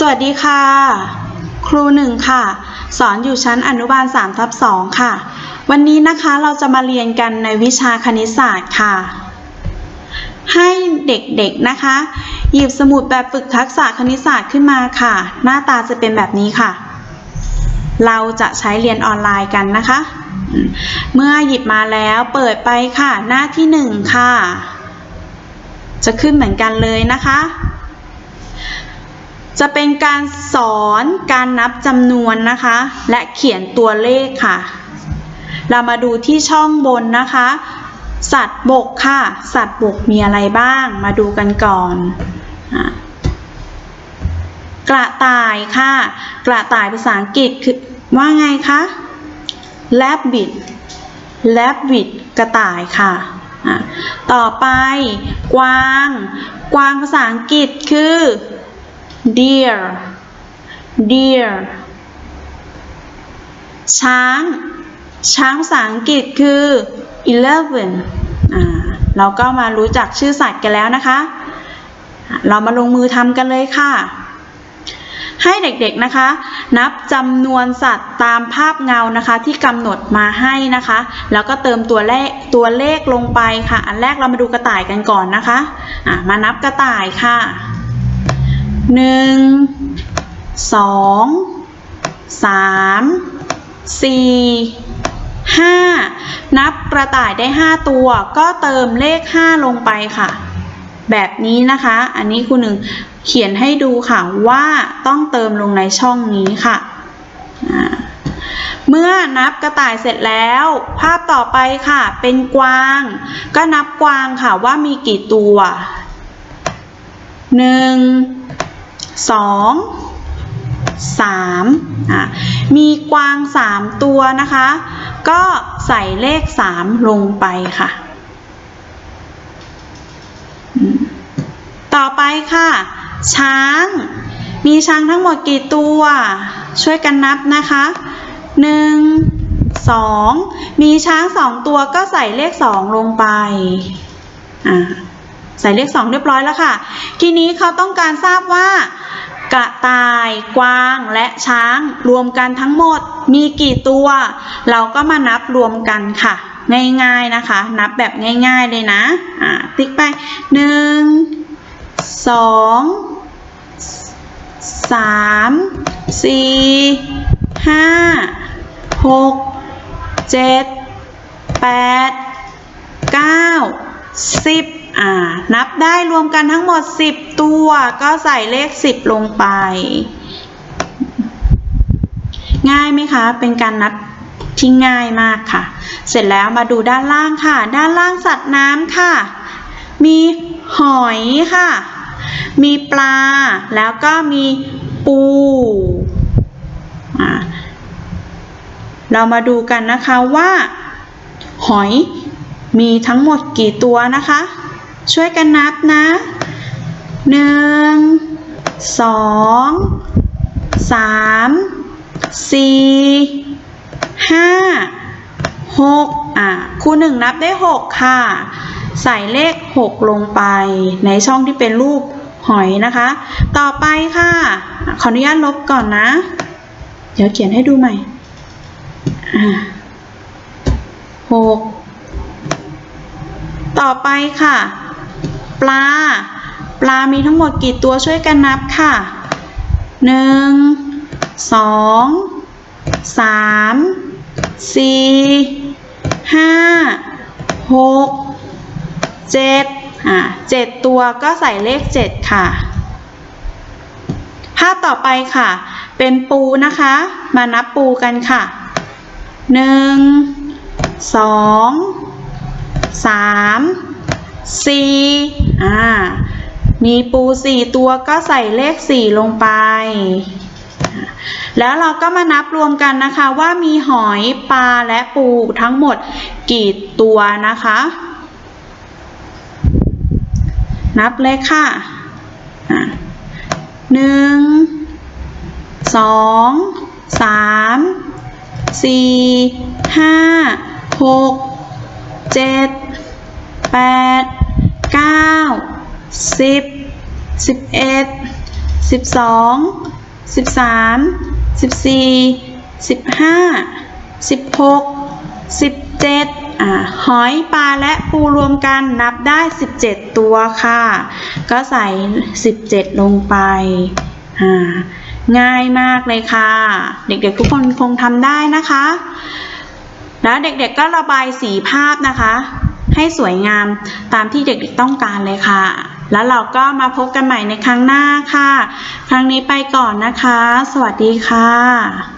สวัสดีค่ะ ครูหนึ่งค่ะ สอนอยู่ชั้นอนุบาล3ทับ2ค่ะ วันนี้นะคะเราจะมาเรียนกันในวิชาคณิตศาสตร์ค่ะ ให้เด็กๆนะคะ หยิบสมุดแบบฝึกทักษะคณิตศาสตร์ขึ้นมาค่ะ หน้าตาจะเป็นแบบนี้ค่ะ เราจะใช้เรียนออนไลน์กันนะคะ เมื่อหยิบมาแล้วเปิดไปค่ะ หน้าที่หนึ่งค่ะ จะขึ้นเหมือนกันเลยนะคะ จะเป็นการสอนการนับจำนวนนะคะ และเขียนตัวเลขค่ะ เรามาดูที่ช่องบนนะคะ สัตว์บกค่ะ สัตว์บกมีอะไรบ้าง มาดูกันก่อน กระต่ายค่ะ กระต่ายภาษาอังกฤษคือว่าไงคะ rabbit rabbit กระต่ายค่ะต่อไป กวาง กวางภาษาอังกฤษคือ deer deer ช้าง ช้างภาษาอังกฤษคือ eleven อ่า เราก็มารู้จักชื่อสัตว์กันแล้วนะคะ เรามาลงมือทำกันเลยค่ะ ให้เด็กๆนะคะ นับจำนวนสัตว์ตามภาพเงานะคะ ที่กำหนดมาให้นะคะ แล้วก็เติมตัวเลขตัวเลขลงไปค่ะ อันแรกเรามาดูกระต่ายกันก่อนนะคะ อะมานับกระต่ายค่ะ หนึ่งสองสามสี่ห้านับกระต่ายได้ห้าตัว ก็เติมเลขห้าลงไปค่ะ แบบนี้นะคะ อันนี้คุณหนึ่งเขียนให้ดูค่ะว่าต้องเติมลงในช่องนี้ค่ะ เมื่อนับกระต่ายเสร็จแล้ว ภาพต่อไปค่ะ เป็นกวาง ก็นับกวางค่ะว่ามีกี่ตัวหนึ่ง สองสามอะมีกวางสามตัวนะคะ ก็ใส่เลขสามลงไปค่ะ ต่อไปค่ะ ช้าง มีช้างทั้งหมดกี่ตัว ช่วยกันนับนะคะหนึ่งสองมีช้างสองตัวก็ใส่เลขสองลงไป อ่า ใส่เลข 2 เรียบร้อยแล้วค่ะ ทีนี้เขาต้องการทราบว่ากระต่าย กวาง และช้างรวมกันทั้งหมดมีกี่ตัว เราก็มานับรวมกันค่ะ ง่ายๆนะคะ นับแบบง่ายๆเลยนะอ่าติ๊กไป 1 2 3 4 5 6 7 8 9 10 อ่า นับได้รวมกันทั้งหมดสิบตัว ก็ใส่เลขสิบลงไป ง่ายไหมคะ เป็นการนับที่ง่ายมากค่ะ เสร็จแล้วมาดูด้านล่างค่ะ ด้านล่างสัตว์น้ำค่ะ มีหอยค่ะ มีปลา แล้วก็มีปูอ่าเรามาดูกันนะคะว่า หอยมีทั้งหมดกี่ตัวนะคะ ช่วยกันนับนะหนึ่งสองสามสี่ห้าหกอะครูหนึ่งนับได้หกค่ะ ใส่เลข6ลงไปในช่องที่เป็นรูปหอยนะคะ ต่อไปค่ะ ขออนุญาตลบก่อนนะ เดี๋ยวเขียนให้ดูใหม่หกต่อไปค่ะ ปลา ปลามีทั้งหมดกี่ตัวช่วยกันนับค่ะหนึ่งสองสามสี่ห้าหกเจ็ดอ่าเจ็ดตัวก็ใส่เลขเจ็ดค่ะ ภาพต่อไปค่ะ เป็นปูนะคะ มานับปูกันค่ะหนึ่งส องสามสี่อ่า มีปูสี่ตัวก็ใส่เลขสี่ลงไป แล้วเราก็มานับรวมกันนะคะว่ามีหอยปลาและปูทั้งหมดกี่ตัวนะคะ นับเลยค่ะหนึ่งสองสามสี่ห้าหกเจ็ดแปด ก้าสิบสิบเอ็ดสิบสองสิบสามสิบสี่สิบห้าสิบหกสิบเจ็ดอ่าหอยปลาและปูรวมกันนับได้สิบเจ็ดตัวค่ะ ก็ใส่สิบเจ็ดลงไปอ่าง่ายมากเลยค่ะ เด็กๆทุกคนคงทำได้นะคะ แล้วเด็กๆก็ระบายสีภาพนะคะ ให้สวยงามตามที่เด็กๆต้องการเลยค่ะ แล้วเราก็มาพบกันใหม่ในครั้งหน้าค่ะ ครั้งนี้ไปก่อนนะคะ สวัสดีค่ะ